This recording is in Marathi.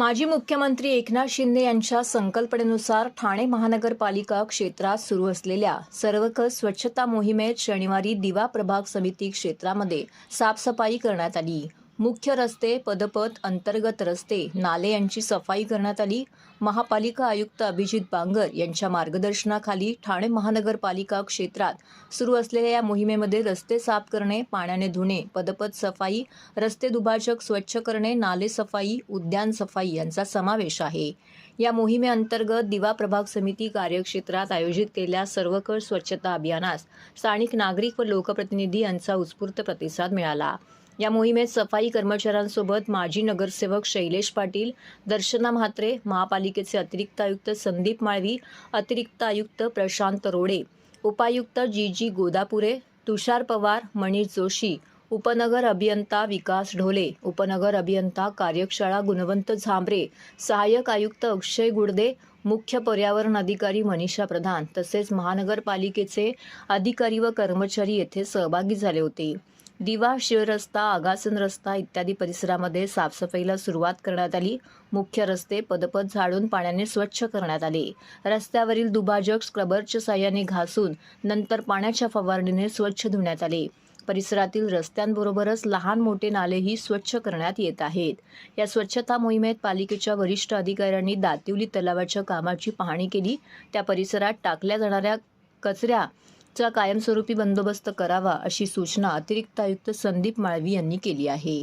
माजी मुख्यमंत्री एकनाथ शिंदे यांच्या संकल्पनेनुसार ठाणे महानगरपालिका क्षेत्रात सुरू असलेल्या सर्वकष स्वच्छता मोहिमेत शनिवारी दिवा प्रभाग समिती क्षेत्रामध्ये साफसफाई करण्यात आली. मुख्य रस्ते पदपथ अंतर्गत रस्ते नाले यांची सफाई करण्यात आली. महापालिका आयुक्त अभिजित बांगर यांच्या मार्गदर्शनाखाली ठाणे महानगरपालिका क्षेत्रात सुरू असलेल्या या मोहिमेमध्ये रस्ते साफ करणे पाण्याने धुणे पदपथ सफाई रस्ते दुभाजक स्वच्छ करणे नाले सफाई उद्यान सफाई यांचा समावेश आहे. या मोहिमेअंतर्गत दिवा प्रभाग समिती कार्यक्षेत्रात आयोजित केलेल्या सर्वकर स्वच्छता अभियानास स्थानिक नागरिक व लोकप्रतिनिधी यांचा उत्स्फूर्त प्रतिसाद मिळाला. या मोहिमेत सफाई कर्मचाऱ्यांसोबत माजी नगरसेवक शैलेश पाटील दर्शना म्हात्रे महापालिकेचे अतिरिक्त आयुक्त संदीप माळवी अतिरिक्त आयुक्त प्रशांत रोडे उपायुक्त जी जी गोदापुरे तुषार पवार मनीष जोशी उपनगर अभियंता विकास ढोले उपनगर अभियंता कार्यशाळा गुणवंत झांबरे सहाय्यक आयुक्त अक्षय गुडदे मुख्य पर्यावरण अधिकारी मनीषा प्रधान तसेच महानगरपालिकेचे अधिकारी व कर्मचारी येथे सहभागी झाले होते. दिवा शिवरस्ता आगासन रस्ता इत्यादी परिसरामध्ये साफसफाईला सुरुवात करण्यात आली. मुख्य रस्ते पदपद झाडून पाण्याने स्वच्छ करण्यात आले. रस्त्यावरील दुभाजक स्क्रबरच्या साह्याने घासून नंतर पाण्याच्या फवारणीने स्वच्छ धुण्यात आले. परिसरातील रस्त्यांबरोबरच लहान मोठे नालेही स्वच्छ करण्यात येत आहेत. या स्वच्छता मोहिमेत पालिकेच्या वरिष्ठ अधिकाऱ्यांनी दातिवली तलावाच्या कामाची पाहणी केली. त्या परिसरात टाकल्या जाणाऱ्या कचऱ्या चा कायमस्वरूपी बंदोबस्त करावा अशी सूचना अतिरिक्त आयुक्त संदीप माळवी यांनी केली आहे.